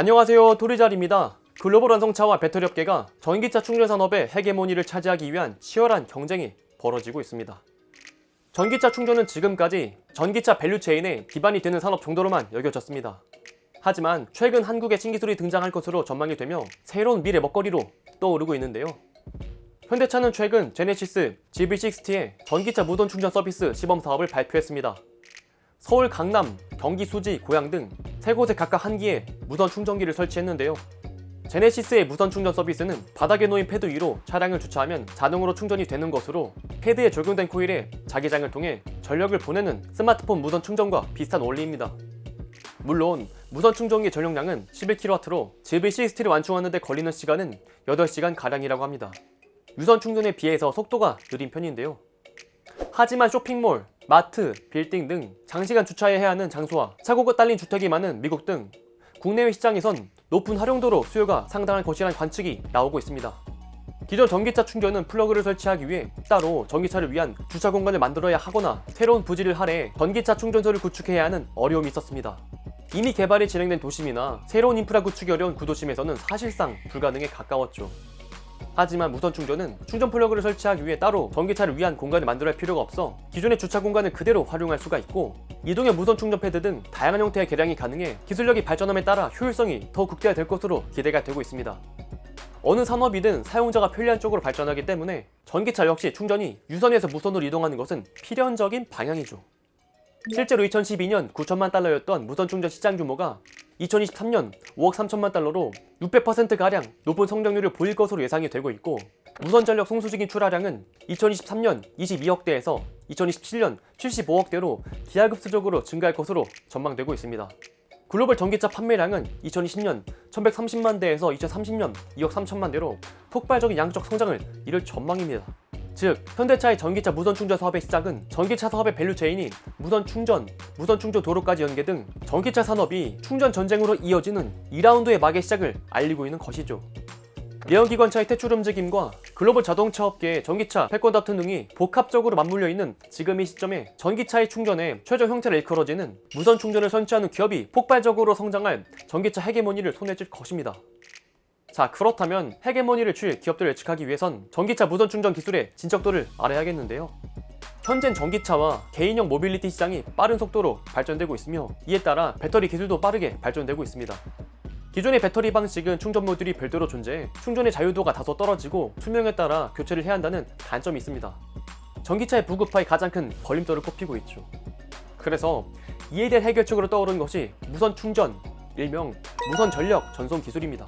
안녕하세요 토리잘입니다. 글로벌 완성차와 배터리 업계가 전기차 충전 산업의 헤게모니를 차지하기 위한 치열한 경쟁이 벌어지고 있습니다. 전기차 충전은 지금까지 전기차 밸류체인의 기반이 되는 산업 정도로만 여겨졌습니다. 하지만 최근 한국에 신기술이 등장할 것으로 전망이 되며 새로운 미래 먹거리로 떠오르고 있는데요. 현대차는 최근 제네시스 GV60의 전기차 무선 충전 서비스 시범 사업을 발표했습니다. 서울, 강남, 경기, 수지, 고양 등 세 곳에 각각 한 기의 무선 충전기를 설치했는데요. 제네시스의 무선 충전 서비스는 바닥에 놓인 패드 위로 차량을 주차하면 자동으로 충전이 되는 것으로 패드에 적용된 코일에 자기장을 통해 전력을 보내는 스마트폰 무선 충전과 비슷한 원리입니다. 물론 무선 충전기 전용량은 11kW로 GV60를 완충하는 데 걸리는 시간은 8시간 가량이라고 합니다. 유선 충전에 비해서 속도가 느린 편인데요. 하지만 쇼핑몰, 마트, 빌딩 등 장시간 주차해야 하는 장소와 사고가 딸린 주택이 많은 미국 등 국내외 시장에선 높은 활용도로 수요가 상당할 것이라는 관측이 나오고 있습니다. 기존 전기차 충전은 플러그를 설치하기 위해 따로 전기차를 위한 주차 공간을 만들어야 하거나 새로운 부지를 할애 전기차 충전소를 구축해야 하는 어려움이 있었습니다. 이미 개발이 진행된 도심이나 새로운 인프라 구축이 어려운 구도심에서는 사실상 불가능에 가까웠죠. 하지만 무선 충전은 충전 플러그를 설치하기 위해 따로 전기차를 위한 공간을 만들어야 할 필요가 없어 기존의 주차 공간을 그대로 활용할 수가 있고 이동형 무선 충전 패드 등 다양한 형태의 개량이 가능해 기술력이 발전함에 따라 효율성이 더 극대화될 것으로 기대가 되고 있습니다. 어느 산업이든 사용자가 편리한 쪽으로 발전하기 때문에 전기차 역시 충전이 유선에서 무선으로 이동하는 것은 필연적인 방향이죠. 실제로 2012년 9천만 달러였던 무선 충전 시장 규모가 2023년 5억 3천만 달러로 600%가량 높은 성장률을 보일 것으로 예상이 되고 있고 무선 전력 송수직인 출하량은 2023년 22억대에서 2027년 75억대로 기하급수적으로 증가할 것으로 전망되고 있습니다. 글로벌 전기차 판매량은 2020년 1130만 대에서 2030년 2억 3천만 대로 폭발적인 양적 성장을 이룰 전망입니다. 즉, 현대차의 전기차 무선 충전 사업의 시작은 전기차 사업의 밸류체인이 무선 충전, 무선 충전 도로까지 연계 등 전기차 산업이 충전 전쟁으로 이어지는 2라운드의 막의 시작을 알리고 있는 것이죠. 내연기관차의 퇴출 움직임과 글로벌 자동차 업계의 전기차 패권 다툼 등이 복합적으로 맞물려 있는 지금 이 시점에 전기차의 충전에 최종 형태를 일컬어지는 무선 충전을 선취하는 기업이 폭발적으로 성장할 전기차 헤게모니를 손에 쥘 것입니다. 자 그렇다면 헤게모니를 쥘 기업들을 예측하기 위해선 전기차 무선 충전 기술의 진척도를 알아야겠는데요. 현재 전기차와 개인형 모빌리티 시장이 빠른 속도로 발전되고 있으며 이에 따라 배터리 기술도 빠르게 발전되고 있습니다. 기존의 배터리 방식은 충전 모듈이 별도로 존재해 충전의 자유도가 다소 떨어지고 수명에 따라 교체를 해야 한다는 단점이 있습니다. 전기차의 부급화에 가장 큰 걸림돌을 꼽히고 있죠. 그래서 이에 대한 해결책으로 떠오르는 것이 무선 충전, 일명 무선 전력 전송 기술입니다.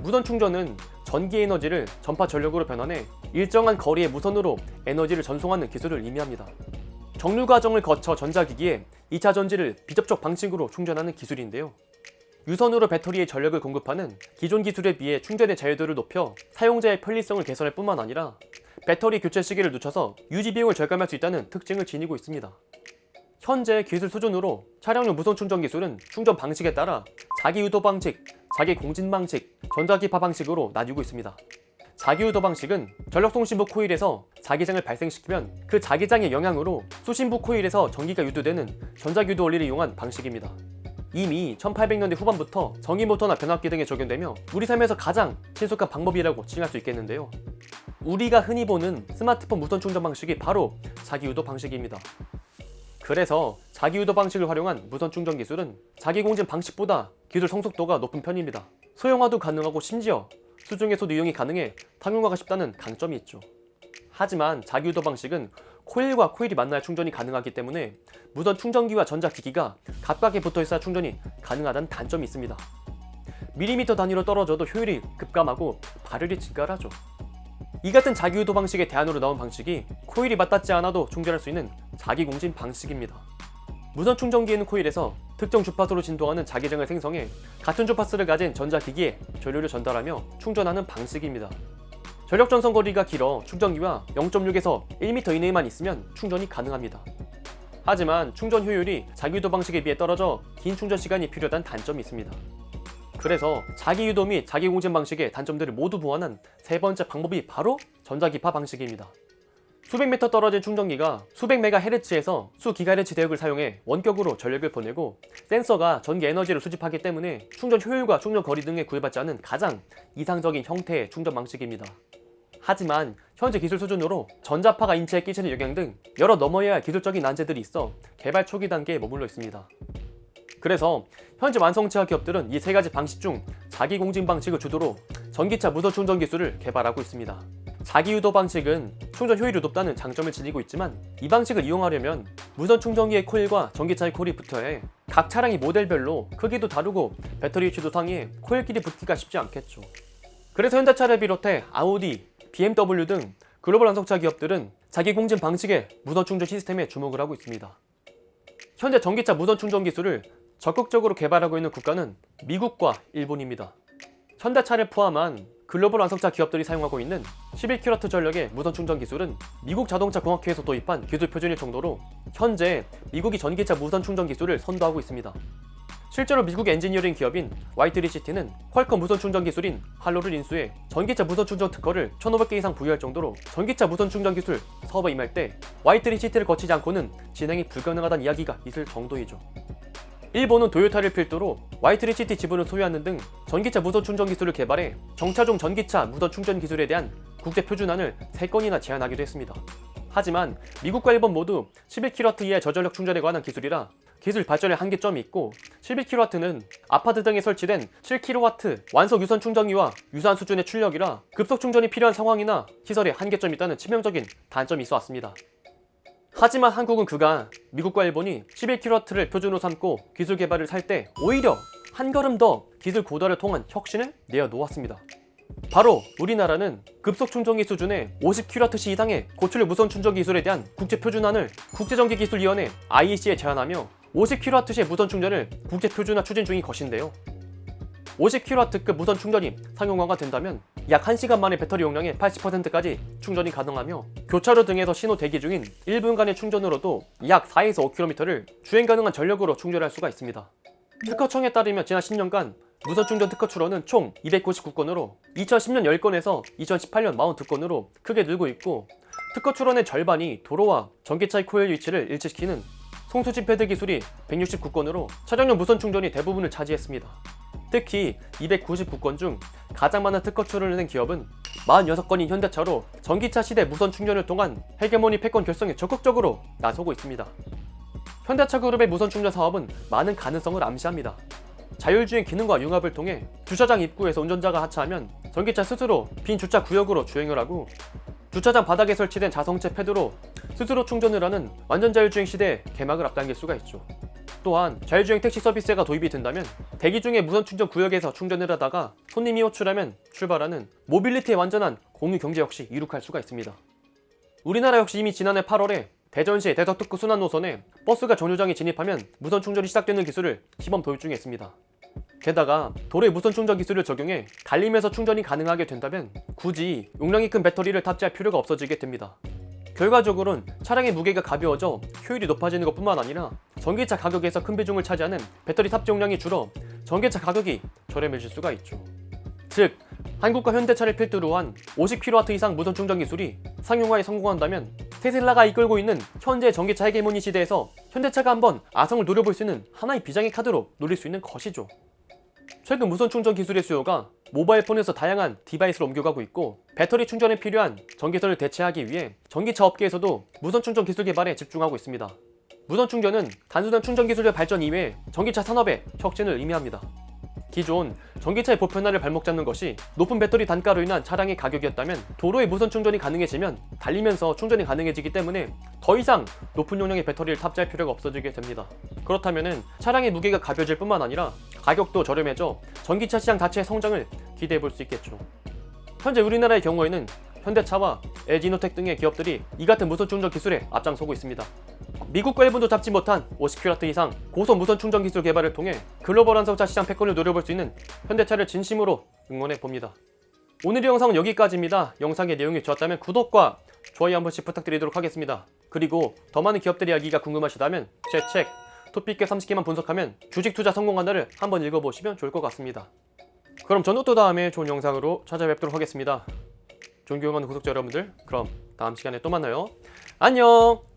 무선 충전은 전기 에너지를 전파 전력으로 변환해 일정한 거리의 무선으로 에너지를 전송하는 기술을 의미합니다. 정류 과정을 거쳐 전자기기에 2차 전지를 비접촉 방식으로 충전하는 기술인데요. 유선으로 배터리에 전력을 공급하는 기존 기술에 비해 충전의 자유도를 높여 사용자의 편리성을 개선할 뿐만 아니라 배터리 교체 시기를 늦춰서 유지 비용을 절감할 수 있다는 특징을 지니고 있습니다. 현재 기술 수준으로 차량용 무선 충전 기술은 충전 방식에 따라 자기 유도 방식, 자기 공진 방식, 전자기파 방식으로 나뉘고 있습니다. 자기 유도 방식은 전력송신부 코일에서 자기장을 발생시키면 그 자기장의 영향으로 수신부 코일에서 전기가 유도되는 전자유도 원리를 이용한 방식입니다. 이미 1800년대 후반부터 전기 모터나 변압기 등에 적용되며 우리 삶에서 가장 친숙한 방법이라고 칭할 수 있겠는데요. 우리가 흔히 보는 스마트폰 무선 충전 방식이 바로 자기 유도 방식입니다. 그래서 자기 유도 방식을 활용한 무선 충전 기술은 자기 공진 방식보다 기술 성숙도가 높은 편입니다. 소형화도 가능하고 심지어 수중에서도 이용이 가능해 상용화가 쉽다는 강점이 있죠. 하지만 자기 유도 방식은 코일과 코일이 만나야 충전이 가능하기 때문에 무선 충전기와 전자기기가 가깝게 붙어 있어야 충전이 가능하다는 단점이 있습니다. 밀리미터 단위로 떨어져도 효율이 급감하고 발열이 증가를 하죠. 이 같은 자기 유도 방식의 대안으로 나온 방식이 코일이 맞닿지 않아도 충전할 수 있는 자기 공진 방식입니다. 무선 충전기에는 코일에서 특정 주파수로 진동하는 자기장을 생성해 같은 주파수를 가진 전자기기에 전류를 전달하며 충전하는 방식입니다. 전력 전송 거리가 길어 충전기와 0.6에서 1m 이내에만 있으면 충전이 가능합니다. 하지만 충전 효율이 자기유도 방식에 비해 떨어져 긴 충전 시간이 필요하다는 단점이 있습니다. 그래서 자기유도 및 자기공진 방식의 단점들을 모두 보완한 세 번째 방법이 바로 전자기파 방식입니다. 수백 미터 떨어진 충전기가 수백 메가헤르츠에서 수 기가헤르츠 대역을 사용해 원격으로 전력을 보내고 센서가 전기 에너지를 수집하기 때문에 충전 효율과 충전 거리 등에 구애받지 않은 가장 이상적인 형태의 충전 방식입니다. 하지만 현재 기술 수준으로 전자파가 인체에 끼치는 영향 등 여러 넘어야 할 기술적인 난제들이 있어 개발 초기 단계에 머물러 있습니다. 그래서 현재 완성차 기업들은 이 세 가지 방식 중 자기 공진 방식을 주도로 전기차 무선 충전 기술을 개발하고 있습니다. 자기 유도 방식은 충전 효율이 높다는 장점을 지니고 있지만 이 방식을 이용하려면 무선 충전기의 코일과 전기차의 코일이 붙어야 해 각 차량이 모델별로 크기도 다르고 배터리 위치도 상해 코일끼리 붙기가 쉽지 않겠죠. 그래서 현대차를 비롯해 아우디, BMW 등 글로벌 완성차 기업들은 자기 공진 방식의 무선 충전 시스템에 주목을 하고 있습니다. 현재 전기차 무선 충전 기술을 적극적으로 개발하고 있는 국가는 미국과 일본입니다. 현대차를 포함한 글로벌 완성차 기업들이 사용하고 있는 11kW 전력의 무선 충전 기술은 미국 자동차 공학회에서 도입한 기술 표준일 정도로 현재 미국이 전기차 무선 충전 기술을 선도하고 있습니다. 실제로 미국 엔지니어링 기업인 와이트리시티는 퀄컴 무선 충전 기술인 할로를 인수해 전기차 무선 충전 특허를 1,500개 이상 부여할 정도로 전기차 무선 충전 기술 사업에 임할 때 와이트리시티를 거치지 않고는 진행이 불가능하다는 이야기가 있을 정도이죠. 일본은 도요타를 필두로 와이트리시티 지분을 소유하는 등 전기차 무선 충전 기술을 개발해 정차종 전기차 무선 충전 기술에 대한 국제 표준안을 3건이나 제안하기도 했습니다. 하지만 미국과 일본 모두 11kW 이하의 저전력 충전에 관한 기술이라 기술 발전의 한계점이 있고 11kW는 아파트 등에 설치된 7kW 완속 유선 충전기와 유사한 수준의 출력이라 급속 충전이 필요한 상황이나 시설에 한계점이 있다는 치명적인 단점이 있어 왔습니다. 하지만 한국은 그간 미국과 일본이 11kW를 표준으로 삼고 기술 개발을 살 때 오히려 한 걸음 더 기술 고도화를 통한 혁신을 내어놓았습니다. 바로 우리나라는 급속 충전기 수준의 50kW 이상의 고출력 무선 충전 기술에 대한 국제 표준안을 국제전기기술위원회 IEC에 제안하며 50kW의 무선 충전을 국제 표준화 추진 중인 것인데요. 50kW급 무선 충전이 상용화가 된다면 약 1시간 만에 배터리 용량의 80%까지 충전이 가능하며 교차로 등에서 신호 대기 중인 1분간의 충전으로도 약 4에서 5km를 주행 가능한 전력으로 충전할 수가 있습니다. 특허청에 따르면 지난 10년간 무선 충전 특허 출원은 총 299건으로 2010년 10건에서 2018년 42건으로 크게 늘고 있고 특허 출원의 절반이 도로와 전기차의 코일 위치를 일치시키는 송수진 패드 기술이 169건으로 차량용 무선 충전이 대부분을 차지했습니다. 특히 299건 중 가장 많은 특허 출원을 낸 기업은 46건인 현대차로 전기차 시대 무선 충전을 통한 헤게모니 패권 결성에 적극적으로 나서고 있습니다. 현대차 그룹의 무선 충전 사업은 많은 가능성을 암시합니다. 자율주행 기능과 융합을 통해 주차장 입구에서 운전자가 하차하면 전기차 스스로 빈 주차 구역으로 주행을 하고 주차장 바닥에 설치된 자성체 패드로 스스로 충전을 하는 완전 자율주행 시대에 개막을 앞당길 수가 있죠. 또한 자율주행 택시 서비스가 도입이 된다면 대기 중에 무선 충전 구역에서 충전을 하다가 손님이 호출하면 출발하는 모빌리티의 완전한 공유 경제 역시 이룩할 수가 있습니다. 우리나라 역시 이미 지난해 8월에 대전시 대덕특구 순환 노선에 버스가 정류장에 진입하면 무선 충전이 시작되는 기술을 시범 도입 중에 있습니다. 게다가 도로에 무선 충전 기술을 적용해 달리면서 충전이 가능하게 된다면 굳이 용량이 큰 배터리를 탑재할 필요가 없어지게 됩니다. 결과적으로는 차량의 무게가 가벼워져 효율이 높아지는 것뿐만 아니라 전기차 가격에서 큰 비중을 차지하는 배터리 탑재 용량이 줄어 전기차 가격이 저렴해질 수가 있죠. 즉, 한국과 현대차를 필두로 한 50kW 이상 무선 충전 기술이 상용화에 성공한다면 테슬라가 이끌고 있는 현재 전기차 헤게모니 시대에서 현대차가 한번 아성을 노려볼 수 있는 하나의 비장의 카드로 노릴 수 있는 것이죠. 최근 무선 충전 기술의 수요가 모바일 폰에서 다양한 디바이스로 옮겨가고 있고 배터리 충전에 필요한 전기선을 대체하기 위해 전기차 업계에서도 무선 충전 기술 개발에 집중하고 있습니다. 무선 충전은 단순한 충전 기술의 발전 이외에 전기차 산업의 혁신을 의미합니다. 기존 전기차의 보편화를 발목 잡는 것이 높은 배터리 단가로 인한 차량의 가격이었다면 도로에 무선 충전이 가능해지면 달리면서 충전이 가능해지기 때문에 더 이상 높은 용량의 배터리를 탑재할 필요가 없어지게 됩니다. 그렇다면 차량의 무게가 가벼워질 뿐만 아니라 가격도 저렴해져 전기차 시장 자체의 성장을 기대해 볼 수 있겠죠. 현재 우리나라의 경우에는 현대차와 LG노텍 등의 기업들이 이 같은 무선 충전 기술에 앞장서고 있습니다. 미국과 일본도 잡지 못한 50kW 이상 고속 무선 충전 기술 개발을 통해 글로벌 완성차 시장 패권을 노려볼 수 있는 현대차를 진심으로 응원해 봅니다. 오늘의 영상은 여기까지입니다. 영상의 내용이 좋았다면 구독과 좋아요 한 번씩 부탁드리도록 하겠습니다. 그리고 더 많은 기업들 이야기가 궁금하시다면 제 책 토픽계 30개만 분석하면 주식 투자 성공 한다를 한번 읽어보시면 좋을 것 같습니다. 그럼 저는 또 다음에 좋은 영상으로 찾아뵙도록 하겠습니다. 존경하는 구독자 여러분들, 그럼 다음 시간에 또 만나요. 안녕!